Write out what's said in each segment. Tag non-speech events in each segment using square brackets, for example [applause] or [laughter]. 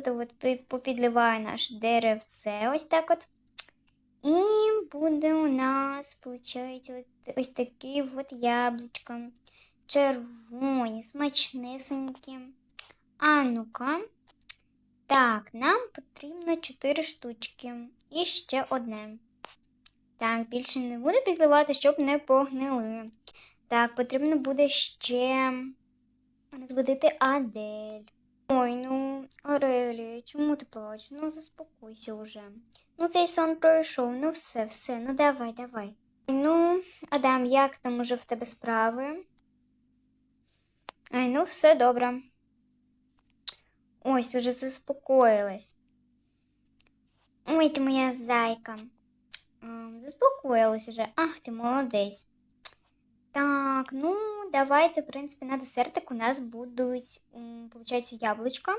тут от попідліваю наше деревце. Ось так от. І буде у нас, виходить, от, ось такі от яблучка. Червоні, смачнесенькі. А ну-ка. Так, нам потрібно 4 штучки. І ще одне. Так, більше не буду підливати, щоб не погнили. Так, потрібно буде ще розбудити Адель. Ой, ну, Арелія, чому ти плачеш? Ну, заспокойся уже. Ну, цей сон пройшов, ну все, все, ну давай, давай. Ну, Адам, як там уже в тебе справи? Ай, ну, все добре. Ось, уже заспокоїлась. Ой, ти моя зайка. Заспокоїлась уже. Ах, ти молодець. Так, ну, давайте, в принципі, на десертик у нас будуть, м, получається, яблучка.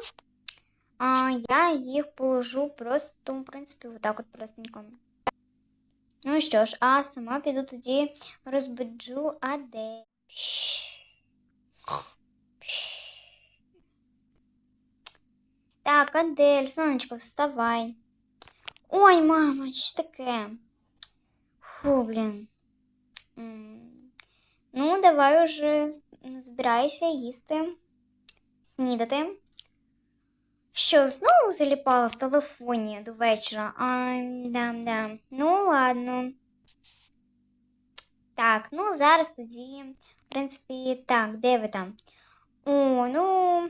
А я їх положу просто, в принципі, отак от простенько. Ну що ж, а сама піду тоді розбуджу Адель. Так, Адель, сонечко, вставай. Ой, мама, що таке? Фу, блін. М, Ну, давай уже з- ну, збирайся їсти, снідати. Що, знову заліпала в телефоні до вечора? Ай, да, да. Ну, ладно. Так, ну зараз тоді, в принципі, так, де ви там? О, ну.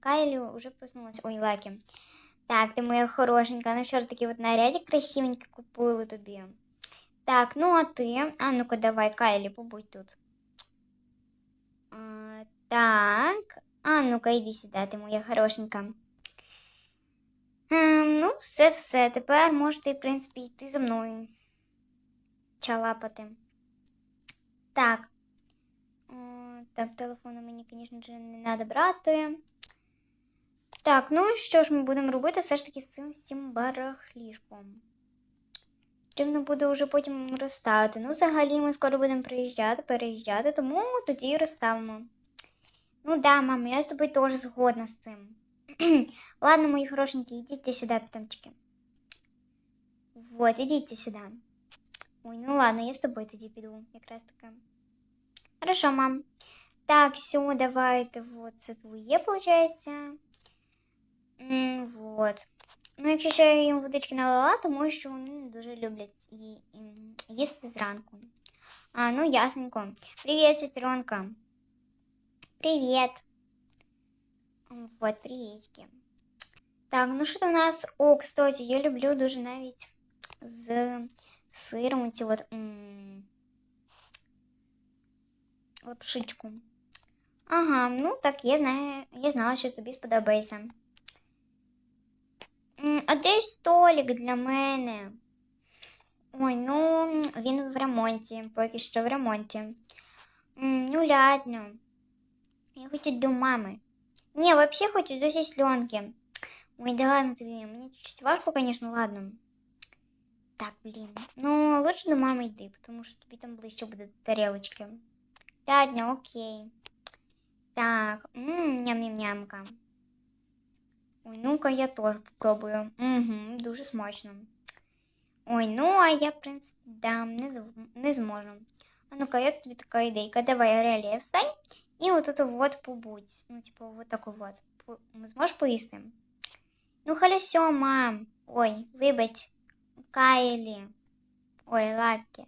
Кайлі вже проснулась. Ой, лакі. Так, ти моя хорошенька. Ну вчора такий от нарядик красивенький купили тобі. Так, ну а ти? А ну-ка, давай, Кайлі, побудь тут. А, так. А ну-ка, йди сюди, ти моя хорошенька. Ем, ну, все, все. Тепер можете, в принципі, йти за мною. Чалапати. Так. О, так, телефону мені, звісно не треба брати. Так, ну що ж ми будемо робити все ж таки з цим, цим барахлішком? Потрібно буде вже потім розставити. Ну, взагалі, ми скоро будемо приїжджати, переїжджати, тому тоді і розставимо. Ну да, мама, я з тобою теж згодна з цим. [clears throat] Ладно, мої хорошенькі, йдіть сюди, питомчики. Вот, ідіть сюди. Ой, ну ладно, я з тобою тоді піду, якраз таки. Хорошо, мам. Так, все, давайте, вот, це твоє, виходить. Вот. Ну, якщо ще я їм водички налила, тому що вони не дуже люблять і, м, їсти зранку. А, ну ясненько. Привіт, сестренка. Привіт. М, Вот, привітки. Так, ну що там у нас? О, кстати, я люблю дуже навіть з сиром ці от м, лапшичку. Ага, ну так, я знаю, я знала, що тобі сподобається. М, А де столик для мене? Ой, ну він в ремонті, поки що в ремонті. М, Ну, ладно. Я хочу до мами. Не, вообще хочу до сесленки. Ой, да ладно тебе, мне чуть-чуть важко, конечно, ладно. Так, блин. Ну, лучше до мамы йди, потому что тобі там ближче буде до тарелочки. Ладно, окей. Так, мм, ням-ням-нямка. Ой, ну-ка я теж попробую. Угу, дуже смачно. Ой, ну а я, в принципі, да, не, з... не зможу. А ну-ка, як тобі така ідейка? Давай, Арелія, встань і от это вот побудь. Ну, типу, вот таку вот. Зможеш поїсти? Ну, халясьо, мам. Ой, вибач. Кайлі. Ой, Лакі.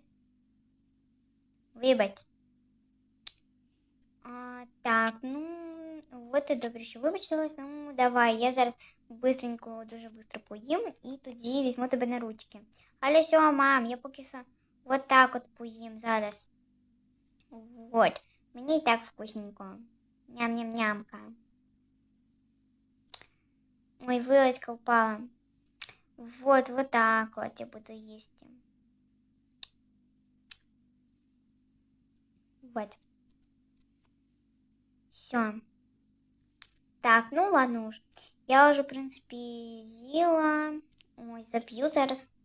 Вибач. А, так, ну, от і добре, що вибачилась. Ну, давай, я зараз быстренько, дуже быстро поїм і тоді візьму тебе на ручки. Але все, мам, я поки що от так от поїм зараз. Вот. Мені і так вкусненько. Ням-ням-нямка. Ой, вилочка упала. Вот, вот так вот я буду їсти. Вот. Все. Так, ну ладно уж. Я вже, в принципі, з'їла. Ось, зап'ю зараз.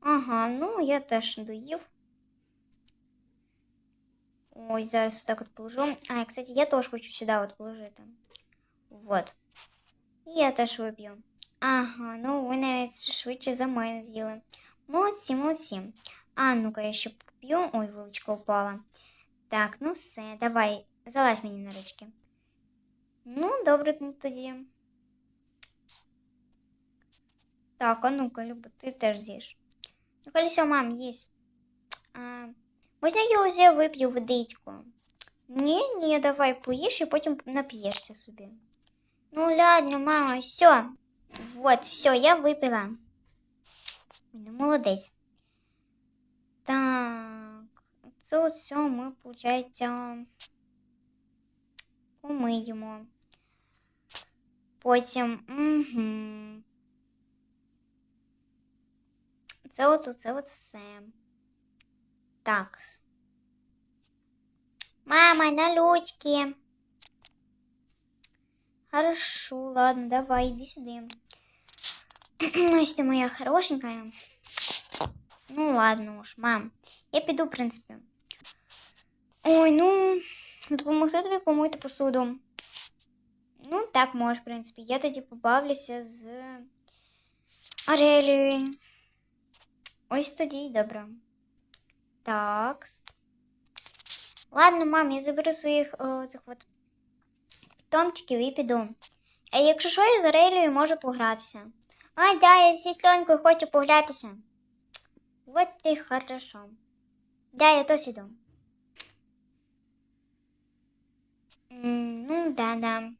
Ага, ну я теж доїв. Ось, зараз отак от положу. А, кстати, я теж хочу сюди от положити. Вот. І я теж вип'ю. Ага, ну ви навіть швидше за мене з'їли. Молодці, молодці. А ну-ка, я ще поп'ю. Ой, вилочка упала. Так, ну все, давай, залазь мені на ручки. Ну, добре ну, тоді. Так, а ну-ка, Люба, ти теж з'їш. Ну, колесо, мам, їсть. А, можна я вже вип'ю водичку? Ні, ні, давай поїж і потім нап'єшся собі. Ну ладно, мама, все. Вот, все, я випила. Ой, Ну, молодець. Так, це от все ми, виходить, помиємо. Потім. Угу. Це от, це от все. Так. Мама, на лючки. Хорошо, ладно, давай, иди сюда. [clears throat] Ось ти моя хорошенькая. Ну ладно уж, мам. Я піду, в принципі. Ой, ну, допомогти тобі помити посуду. Ну, так можеш, в принципі. Я тоді побавлюся з Арелією. Ось тоді й добре. Так. Ладно, мам, я заберу своїх о, цих от питомчиків і піду. А якщо що, я з Арелією можу погратися. А, да, я зі сльонькою хочу погратися. Вот ти хорошо. Да, я то іду. Ну, да, да.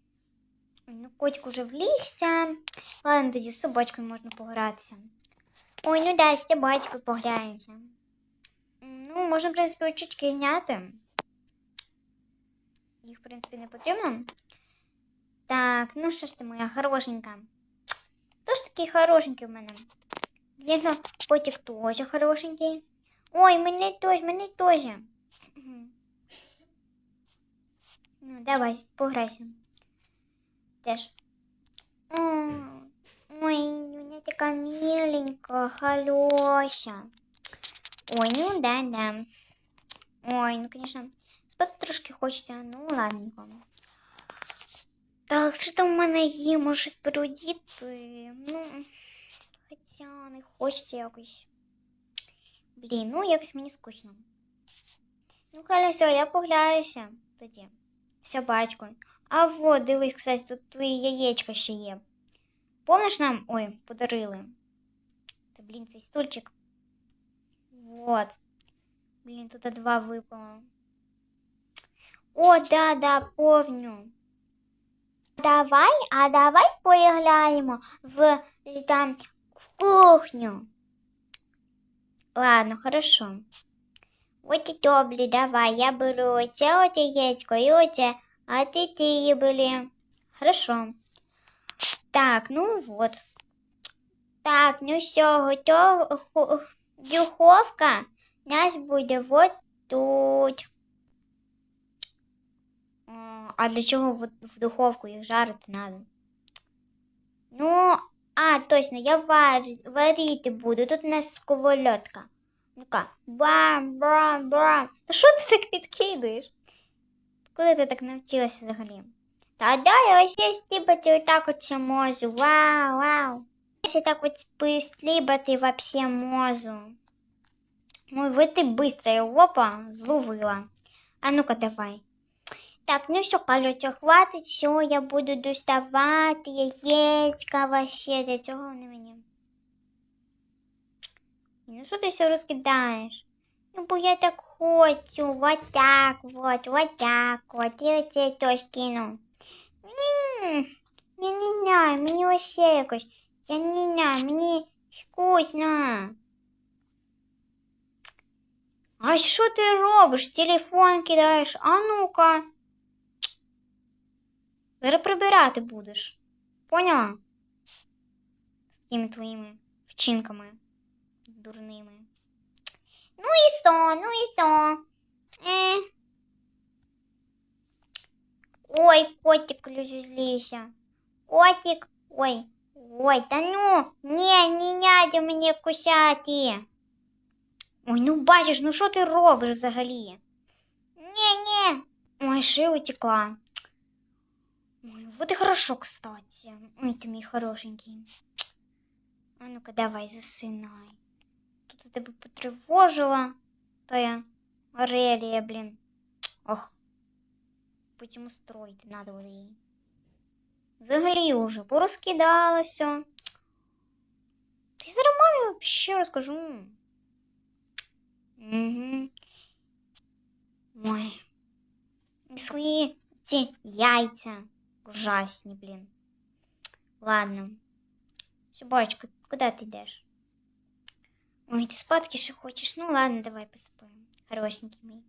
Ну, котик уже влігся. Ладно, тоді з собачкою можна погратися. Ой, ну да, з собачкою пограємося. Ну, можна, в принципі, очечки зняти. Їх, в принципі, не потрібно. Так, ну що ж ти моя хорошенька. Хто ж такий хорошенький в мене? Звісно, котик теж хорошенький. Ой, мене теж, мене теж. Мгм. Ну, давай, пограйся. Теж. М, Ой, вона така миленька, хороша. Ой, ну да, да. Ой, ну, конечно, спати трошки хочеться, ну ладненько. Так, що там в мене є, може щось переодіти? Ну, хоча не хочеться якось. Блін, ну якось мені скучно. Ну, колесо, я погуляюся тоді. Собачкою. А вот, дивись, кстати, тут твої яєчка ще є. Помниш нам? Ой, подарили. Та, блін, цей стульчик. Вот. Блін, тут два випало. О, да, да, помню. Давай, а давай поіграємо в там в кухню. Ладно, хорошо. От добре, давай, я беру оце от яєчко і оце, а ти ті бери. Хорошо. Так, ну вот. Так, ну все, готово. Духовка у нас буде вот тут. А для чого в, духовку їх жарити надо? Ну, а, точно, я вар, варити буду. Тут у нас сковородка. Ну-ка, бам, бам, бам. Та що ти так підкидуєш? Коли ти так навчилася взагалі? Та да, я вообще стрибати отак от ще можу. Вау, вау. Я так от стрибати вообще можу. Ой, ви ти быстро, опа, зловила. А ну-ка давай. Так, ну що, короче, хватить, все, я буду доставати яєчка вообще, для чого вони мені? Ну що ти все розкидаєш? Ну, бо я так хочу, вот так вот, вот так вот, і оце теж кину. М, Я не знаю, мені вообще якось, я не знаю, мені вкусно. А що ти робиш? Телефон кидаєш? А ну-ка. Зараз прибирати будеш. Поняла? З тими твоїми вчинками Дурними. Ну і со, ну і со. Е. Ой, котик злися. Котик, ой, ой, та ну, не, не надо мені кусати. Ой, ну бачиш, ну що ти робиш взагалі? Ні, ні. Ой, шия утекла. Ой, вот и хорошо, кстати. Ой, ты мій хорошенький. А ну-ка, давай, засинай. Тут я тебе потривожила. Та я Арелія, блін. Ох. Потім устроїти надо буде її. Взагалі уже порозкидала все. Та я зараз мамі вообще розкажу. Угу. Ой. І Свої ці яйця. Ужасні, блін. Ладно. Собачка, куди ти йдеш? Ой, ти спадки ще хочеш? Ну ладно, давай поспимо. Хорошенький мій.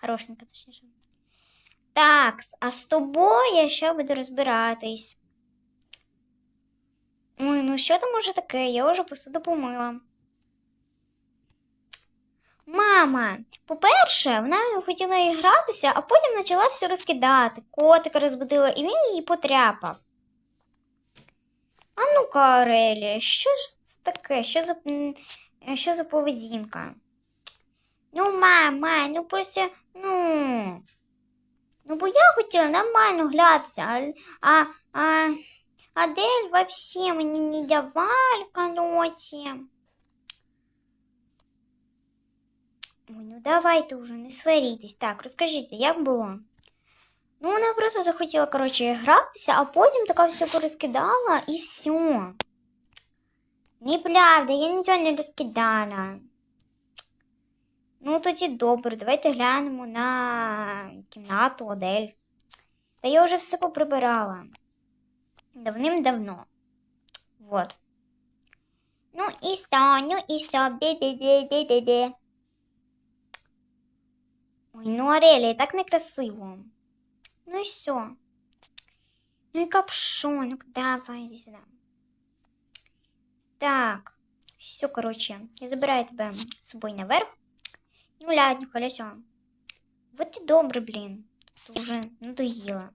Хорошенька, точніше. Так, а з тобою я ще буду розбиратись. Ой, ну що там може таке? Я вже посуду помила. Мама, по-перше, вона хотіла гратися, а потім почала все розкидати. Котика розбудила, і він її потряпав. А ну-ка, Арелія, що ж це таке? Що за, що за поведінка? Ну, мама, ну просто, ну. Ну, бо я хотіла нормально глядатися, а, а, Адель вообще мені не давали короче. Ой, ну давайте уже, не сварітесь. Так, розкажіть, як було? Ну, вона просто захотіла, коротше, гратися, а потім така все порозкидала і все. Неправда, я нічого не розкидала. Ну, тоді добре, давайте глянемо на кімнату Адель. Та я вже все поприбирала. Давним-давно. Вот. Ну і що, ну і що, бі-бі-бі-бі-бі-бі. Ой, ну Арелія, так некрасиво. Ну і все. Ну і капшон, ну давай, иди сюда. Так, все, короче, я забираю тебя с собой наверх. Ну, ладно, колесо. Вот и добрый, блин. Ты уже надоело.